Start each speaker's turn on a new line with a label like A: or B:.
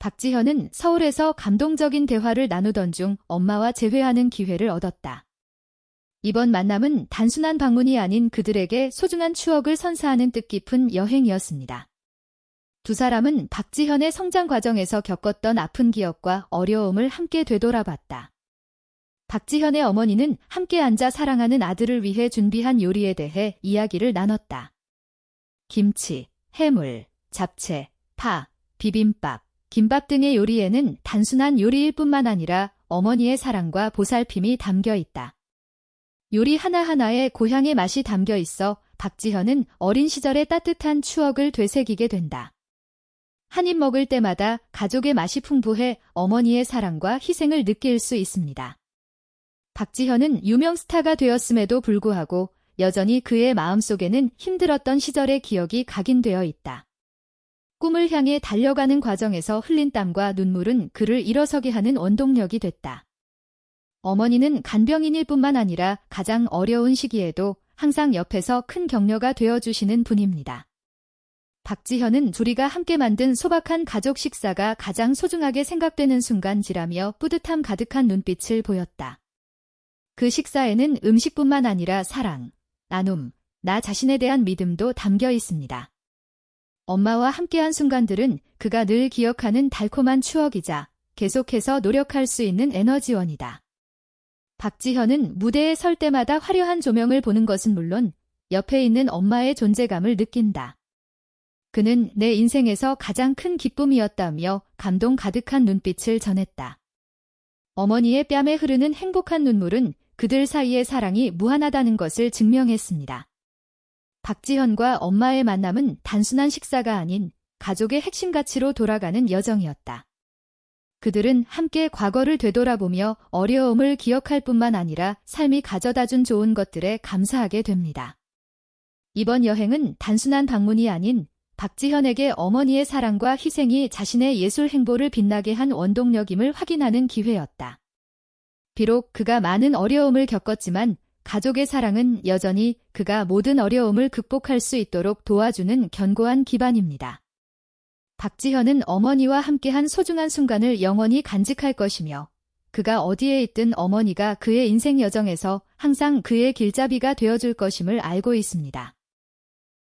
A: 박지현은 서울에서 감동적인 대화를 나누던 중 엄마와 재회하는 기회를 얻었다. 이번 만남은 단순한 방문이 아닌 그들에게 소중한 추억을 선사하는 뜻깊은 여행이었습니다. 두 사람은 박지현의 성장 과정에서 겪었던 아픈 기억과 어려움을 함께 되돌아봤다. 박지현의 어머니는 함께 앉아 사랑하는 아들을 위해 준비한 요리에 대해 이야기를 나눴다. 김치, 해물, 잡채, 파, 비빔밥, 김밥 등의 요리에는 단순한 요리일 뿐만 아니라 어머니의 사랑과 보살핌이 담겨 있다. 요리 하나하나에 고향의 맛이 담겨 있어 박지현은 어린 시절의 따뜻한 추억을 되새기게 된다. 한 입 먹을 때마다 가족의 맛이 풍부해 어머니의 사랑과 희생을 느낄 수 있습니다. 박지현은 유명 스타가 되었음에도 불구하고 여전히 그의 마음속에는 힘들었던 시절의 기억이 각인되어 있다. 꿈을 향해 달려가는 과정에서 흘린 땀과 눈물은 그를 일어서게 하는 원동력이 됐다. 어머니는 간병인일 뿐만 아니라 가장 어려운 시기에도 항상 옆에서 큰 격려가 되어주시는 분입니다. 박지현은 둘이가 함께 만든 소박한 가족 식사가 가장 소중하게 생각되는 순간지라며 뿌듯함 가득한 눈빛을 보였다. 그 식사에는 음식뿐만 아니라 사랑, 나눔, 나 자신에 대한 믿음도 담겨 있습니다. 엄마와 함께한 순간들은 그가 늘 기억하는 달콤한 추억이자 계속해서 노력할 수 있는 에너지원이다. 박지현은 무대에 설 때마다 화려한 조명을 보는 것은 물론 옆에 있는 엄마의 존재감을 느낀다. 그는 내 인생에서 가장 큰 기쁨이었다며 감동 가득한 눈빛을 전했다. 어머니의 뺨에 흐르는 행복한 눈물은 그들 사이의 사랑이 무한하다는 것을 증명했습니다. 박지현과 엄마의 만남은 단순한 식사가 아닌 가족의 핵심 가치로 돌아가는 여정이었다. 그들은 함께 과거를 되돌아보며 어려움을 기억할 뿐만 아니라 삶이 가져다 준 좋은 것들에 감사하게 됩니다. 이번 여행은 단순한 방문이 아닌 박지현에게 어머니의 사랑과 희생이 자신의 예술 행보를 빛나게 한 원동력임을 확인하는 기회였다. 비록 그가 많은 어려움을 겪었지만 가족의 사랑은 여전히 그가 모든 어려움을 극복할 수 있도록 도와주는 견고한 기반입니다. 박지현은 어머니와 함께한 소중한 순간을 영원히 간직할 것이며 그가 어디에 있든 어머니가 그의 인생 여정에서 항상 그의 길잡이가 되어줄 것임을 알고 있습니다.